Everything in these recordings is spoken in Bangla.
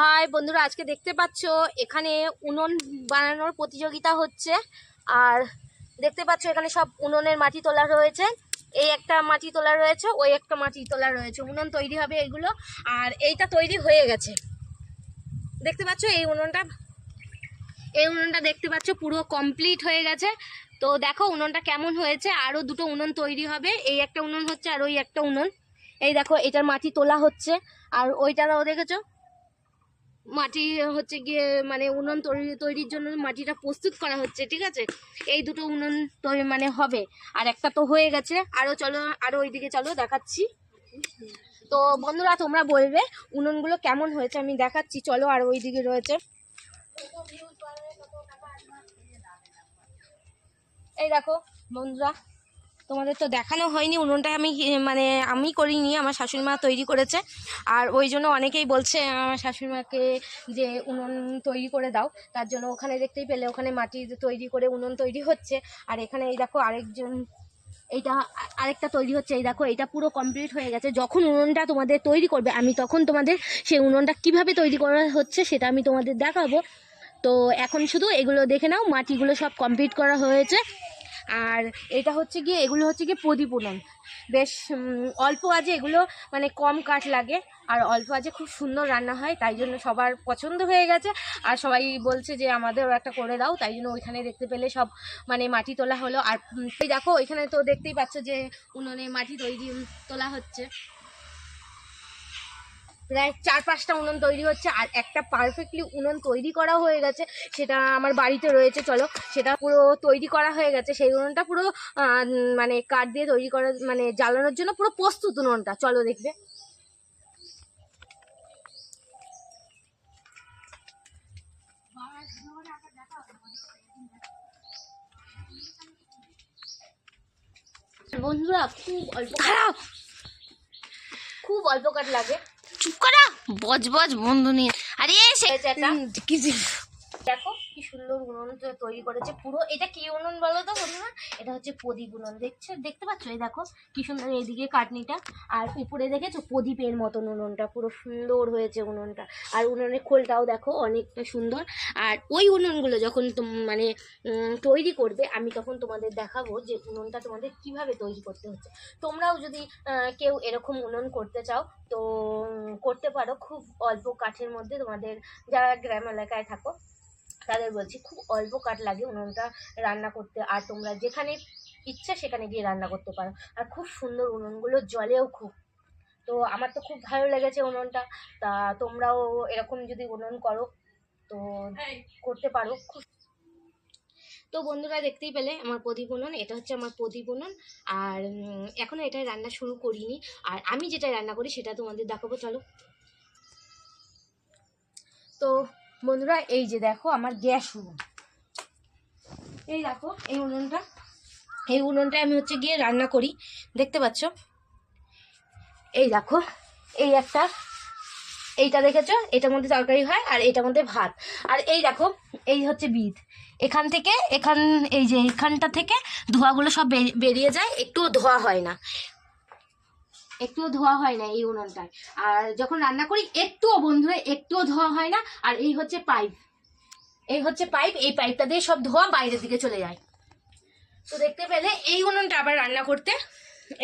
হাই বন্ধুরা, আজকে দেখতে পাচ্ছ, এখানে উনুন বানানোর প্রতিযোগিতা হচ্ছে। আর দেখতে পাচ্ছ, এখানে সব উনুনের মাটি তোলা রয়েছে। এই একটা মাটি তোলা রয়েছে, ওই একটা মাটি তোলা রয়েছে। উনুন তৈরি হবে এগুলো, আর এইটা তৈরি হয়ে গেছে। দেখতে পাচ্ছ, এই উনুনটা এই উনুনটা দেখতে পাচ্ছ, পুরো কমপ্লিট হয়ে গেছে। তো দেখো, উনুনটা কেমন হয়েছে আরও দুটো উনুন তৈরি হবে। এই একটা উনুন হচ্ছে, আর ওই একটা উনুন। এই দেখো, এটার মাটি তোলা হচ্ছে। আর ওইটারও দেখেছ মাটি হচ্ছে গিয়ে মানে উনুন তৈরি, তৈরির জন্য মাটিটা প্রস্তুত করা হচ্ছে, ঠিক আছে? এই দুটো উনুন তৈরি মানে হবে। আর একটা তো হয়ে গেছে। আরও চলো আরও ওইদিকে চলো, দেখাচ্ছি। তো বন্ধুরা, তোমরা বলবে উনুনগুলো কেমন হয়েছে, আমি দেখাচ্ছি। চলো, আর ওইদিকে রয়েছে। এই দেখো, বন্ধুরা তোমাদের তো দেখানো হয়নি, উনুনটা আমি মানে আমি করিনি, আমার শাশুড়ি মা তৈরি করেছে। আর ওই জন্য অনেকেই বলছে, আমার শাশুড়ি মাকে যে উনুন তৈরি করে দাও। তার জন্য ওখানে দেখতেই পেলে, ওখানে মাটি তৈরি করে উনুন তৈরি হচ্ছে। আর এখানে এই দেখো আরেকজন, এইটা আরেকটা তৈরি হচ্ছে, এই দেখো এটা পুরো কমপ্লিট হয়ে গেছে। যখন উনুনটা তোমাদের তৈরি করবে, আমি তখন তোমাদের সেই উনুনটা কীভাবে তৈরি করা হচ্ছে সেটা আমি তোমাদের দেখাবো। তো এখন শুধু এগুলো দেখে নাও, মাটিগুলো সব কমপ্লিট করা হয়েছে। আর এটা হচ্ছে গিয়ে, এগুলো হচ্ছে গিয়ে প্রদীপ উনুন। বেশ অল্প আজে এগুলো মানে কম কাঠ লাগে, আর অল্প আজে খুব সুন্দর রান্না হয়, তাই জন্য সবার পছন্দ হয়ে গেছে। আর সবাই বলছে যে, আমাদেরও একটা করে দাও। তাই জন্য ওইখানে দেখতে পেলে সব মানে মাটি তোলা হলো। আর দেখো, ওইখানে তো দেখতেই পাচ্ছ যে, উনুনে মাটি তৈরি তোলা হচ্ছে। প্রায় চার পাঁচটা উনুন তৈরি হচ্ছে আর একটা পারফেক্টলি উনুন তৈরি করা হয়ে গেছে। সেটা আমার বাড়িতে রয়েছে চলো। সেটা পুরো তৈরি করা হয়ে গেছে। সেই উনুনটা পুরো মানে কাঠ দিয়ে তৈরি করা মানে জ্বালানোর জন্য পুরো প্রস্তুত উনুনটা। চলো দেখবে। বন্ধুরা খুব অল্প খারাপ! খুব অল্প কাঠ লাগে। চুপ করা? বজ বজ বন্ধু নিয়ে। আরে সে কি দেখো কি সুন্দর উনুন তৈরি করেছে পুরো। এটা কি উনুন বলো তো বন্ধুরা? এটা হচ্ছে প্রদীপ উনুন। দেখছ? দেখতে পাচ্ছ? এই দেখো কি সুন্দর এইদিকে কাটনিটা। আর উপরে দেখেছ? প্রদীপের মতন উনুনটা। পুরো সুন্দর হয়েছে উনুনটা। আর উনুনের খোলটাও দেখো অনেকটা সুন্দর। আর ওই উনুনগুলো যখন মানে তৈরি করবে, আমি তখন তোমাদের দেখাবো যে উনুনটা তোমাদের কীভাবে তৈরি করতে হচ্ছে। তোমরাও যদি কেউ এরকম উনুন করতে চাও, তো করতে পারো। খুব অল্প কাঠের মধ্যে তোমাদের, যারা গ্রাম এলাকায় থাকো তাদের বলছি খুব অল্প কাঠ লাগে উনুনটা রান্না করতে। আর তোমরা যেখানে ইচ্ছা সেখানে গিয়ে রান্না করতে পারো। আর খুব সুন্দর উনুনগুলো জলেও খুব। তো আমার তো খুব ভালো লেগেছে উনুনটা। তা তোমরাও এরকম যদি উনুন করো তো করতে পারো। খুব তো বন্ধুরা দেখতেই পেলে আমার প্রদীপ উনুন এটা হচ্ছে আমার প্রদীপ উনুন। আর এখনও এখনও এটা রান্না শুরু করিনি। আর আমি যেটা রান্না করি সেটা তোমাদের দেখাবো চলো। তো বন্ধুরা, এই যে দেখো আমার গ্যাস উনুন। এই দেখো, এই উনুনটা। এই উনুনটা আমি হচ্ছে গিয়ে রান্না করি, দেখতে পাচ্ছ? এই দেখো, এই একটা, এইটা দেখেছ? এটার মধ্যে তরকারি হয় আর এটার মধ্যে ভাত। আর এই দেখো, এই হচ্ছে বিদ এখান থেকে, এখান, এই যে এখানটা থেকে ধোঁয়াগুলো সব বেরি- বেরিয়ে যায়, একটুও ধোয়া হয় না। একটুও ধোয়া হয় না এই উনুনটায়। আর যখন রান্না করি, একটুও বন্ধুরা একটুও ধোয়া হয় না। আর এই হচ্ছে পাইপ। এই হচ্ছে পাইপ, এই পাইপটা দিয়ে সব ধোয়া বাইরের দিকে চলে যায়। তো দেখতে পেলে এই উনুনটা আবার রান্না করতে,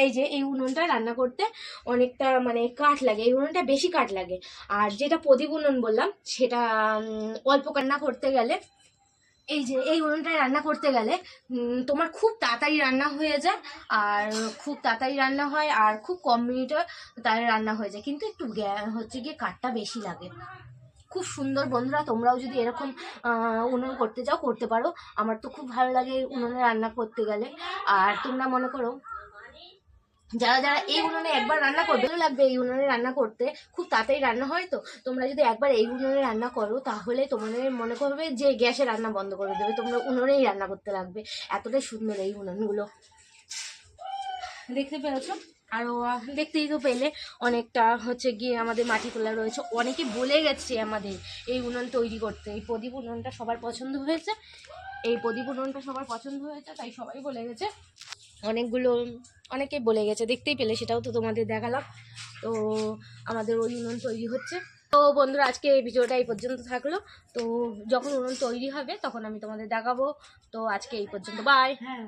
এই যে এই উনুনটা রান্না করতে অনেকটা মানে কাঠ লাগে, এই উনুনটা বেশি কাঠ লাগে। আর যেটা প্রদীপ উনুন বললাম, সেটা অল্প রান্না করতে গেলে এই যে, এই উনুনটায় রান্না করতে গেলে তোমার খুব তাড়াতাড়ি রান্না হয়ে যায়, আর খুব তাড়াতাড়ি রান্না হয়, আর খুব কম মিনিটে তার রান্না হয়ে যায়। কিন্তু একটু হচ্ছে গিয়ে কাঠটা বেশি লাগে। খুব সুন্দর, বন্ধুরা, তোমরাও যদি এরকম উনুন করতে যাও করতে পারো। আমার তো খুব ভালো লাগে উনুনে রান্না করতে গেলে। আর তোমরা মনে করো যারা যারা এই উনুনে একবার রান্না করবে, ভালো লাগবে এই উনুনে রান্না করতে, খুব তাড়াতাড়ি রান্না হয় তো? তোমরা যদি একবার এই উনুনে রান্না করো, তাহলে তোমাদের মনে করবে যে গ্যাসে রান্না বন্ধ করে দেবে, তোমরা উনুনেই রান্না করতে লাগবে। এতটাই সুন্দর এই উনুনগুলো। দেখতে পেরেছ? আরও দেখতেই তো পেলে, অনেকটা হচ্ছে গিয়ে আমাদের মাটি তোলা রয়েছে। অনেকে বলে গেছে আমাদের এই উনুন তৈরি করতে। এই প্রদীপ উনুনটা সবার পছন্দ হয়েছে। এই প্রদীপ উনুনটা সবার পছন্দ হয়েছে, তাই সবাই বলে গেছে। অনেকগুলো, অনেকে বলে গেছে, দেখতেই পেলে, সেটাও তো তোমাদের দেখালাম। তো আমাদের ওই উনুন তৈরি হচ্ছে। তো বন্ধুরা, আজকে এই ভিডিওটা এই পর্যন্ত থাকল। তো যখন উনুন তৈরি হবে, তখন আমি তোমাদের দেখাবো। তো আজকে এই পর্যন্ত বাই হ্যাঁ।